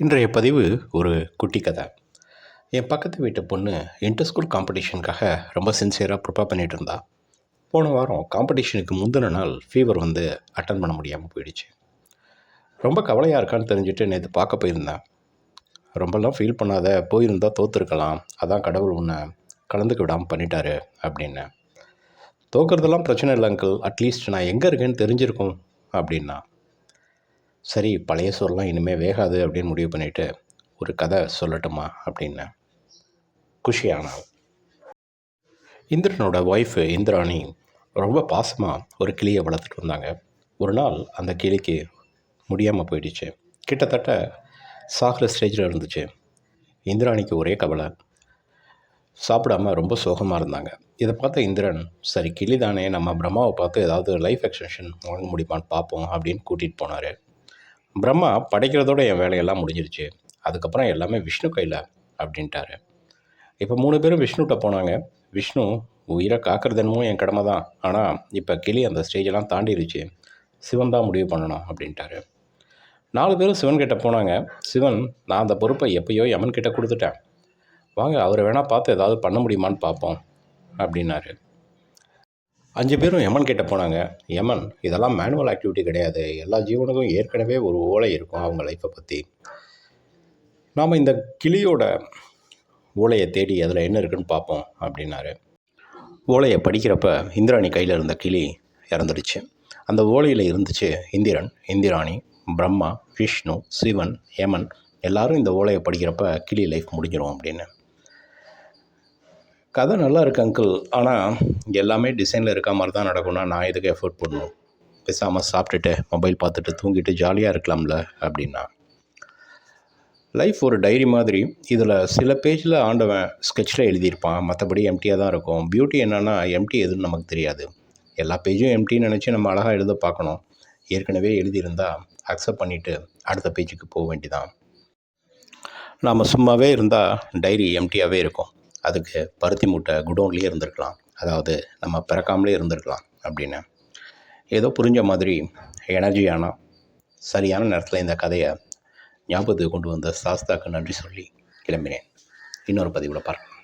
இன்றைய பதிவு ஒரு குட்டி கதை. என் பக்கத்து வீட்டு பொண்ணு இன்டர் ஸ்கூல் காம்படிஷனுக்காக ரொம்ப சின்சியராக ப்ரிப்பேர் பண்ணிகிட்டு இருந்தா. போன வாரம் காம்படிஷனுக்கு முந்தின நாள் ஃபீவர் வந்து அட்டன் பண்ண முடியாமல் போயிடுச்சு. ரொம்ப கவலையாக இருக்கான்னு தெரிஞ்சுட்டு நேற்று பார்க்க போயிருந்தேன். ரொம்பலாம் ஃபீல் பண்ணாத போயிருந்தா தோற்றுருக்கலாம் அதான் கடவுள் உன்னை கலந்துக்க விடாமல் பண்ணிட்டாரு அப்படின்னு. தோக்கிறதெல்லாம் பிரச்சனை இல்லை அங்கிள் அட்லீஸ்ட் நான் எங்கே இருக்கேன்னு தெரிஞ்சிருக்கும் அப்படின்னா. சரி பழைய சோறுலாம் இனிமேல் வேகாது அப்படின்னு முடிவு பண்ணிவிட்டு ஒரு கதை சொல்லட்டுமா அப்படின்னேன் குஷியானாள் இந்திரனோட ஒய்ஃபு இந்திராணி ரொம்ப பாசமாக ஒரு கிளியை வளர்த்துட்டு வந்தாங்க. ஒரு நாள் அந்த கிளிக்கு முடியாமல் போயிடுச்சு. கிட்டத்தட்ட சாகிற ஸ்டேஜில் இருந்துச்சு. இந்திராணிக்கு ஒரே கவலை. சாப்பிடாம ரொம்ப சோகமாக இருந்தாங்க. இதை பார்த்த இந்திரன் சரி கிளி தானே நம்ம பிரம்மாவை பார்த்து ஏதாவது லைஃப் எக்ஸ்டென்ஷன் வாங்க முடியுமான்னு பார்ப்போம் அப்படின்னு கூட்டிகிட்டு போனார். பிரம்மா படைக்கிறதோட என் வேலையெல்லாம் முடிஞ்சிருச்சு. அதுக்கப்புறம் எல்லாமே விஷ்ணு கையில் அப்படின்ட்டாரு. இப்போ மூணு பேரும் விஷ்ணுகிட்ட போனாங்க. விஷ்ணு உயிரை காக்கிறது என்னமோ என் கடமை தான். ஆனால் இப்போ கிளி அந்த ஸ்டேஜெல்லாம் தாண்டிடுச்சு சிவன் தான் முடிவு பண்ணணும் அப்படின்ட்டாரு. நாலு பேரும் சிவன் கிட்டே போனாங்க. சிவன் நான் அந்த பொறுப்பை எப்பயோ யமன் கிட்டே கொடுத்துட்டேன். வாங்க அவரை வேணால் பார்த்து ஏதாவது பண்ண முடியுமான்னு பார்ப்போம் அப்படின்னாரு. அஞ்சு பேரும் யமன் கிட்ட போனாங்க. எமன் இதெல்லாம் மேனுவல் ஆக்டிவிட்டி கிடையாது. எல்லா ஜீவனுக்கும் ஏற்கனவே ஒரு ஓலை இருக்கும் அவங்க லைஃப்பை பற்றி நாம் இந்த கிளியோட ஓலையை தேடி அதில் என்ன இருக்குன்னு பார்ப்போம் அப்படின்னாரு. ஓலையை படிக்கிறப்ப இந்திராணி கையில் இருந்த கிளி இறந்துடுச்சு. அந்த ஓலையில் இருந்துச்சு இந்திரன் இந்திராணி பிரம்மா விஷ்ணு சிவன் யமன். எல்லாரும் இந்த ஓலையை படிக்கிறப்ப கிளி லைஃப் முடிஞ்சிடும் அப்படின்னு. கதை நல்லா இருக்கு அங்கிள் ஆனால் எல்லாமே டிசைனில் இருக்க மாதிரி தான் நடக்கும்னா நான் எதுக்கு எஃபோர்ட் பண்ணணும் பேசாமல் சாப்பிட்டுட்டு மொபைல் பார்த்துட்டு தூங்கிட்டு ஜாலியாக இருக்கலாம்ல அப்படின்னா. லைஃப் ஒரு டைரி மாதிரி. இதில் சில பேஜில் ஆண்டவன் ஸ்கெட்சில் எழுதியிருப்பான். மற்றபடி எம்டியாக தான் இருக்கும். பியூட்டி என்னென்னா எம்டி எதுன்னு நமக்கு தெரியாது. எல்லா பேஜும் எம்டின்னு நினச்சி நம்ம அழகாக எழுத பார்க்கணும். ஏற்கனவே எழுதியிருந்தால் அக்செப்ட் பண்ணிவிட்டு அடுத்த பேஜுக்கு போக வேண்டிதான். நாம் சும்மாவே இருந்தால் டைரி எம்டியாகவே இருக்கும். அதுக்கு பருத்தி மூட்டை குடோன்லேயே இருந்திருக்கலாம். அதாவது நம்ம பிறக்காமலே இருந்திருக்கலாம் அப்படின்னு. ஏதோ புரிஞ்ச மாதிரி எனர்ஜியான சரியான நேரத்தில் இந்த கதையை ஞாபகத்துக்கு கொண்டு வந்த சாஸ்தாக்கு நன்றி சொல்லி கிளம்பினேன். இன்னொரு பதிவில் பார்க்கலாம்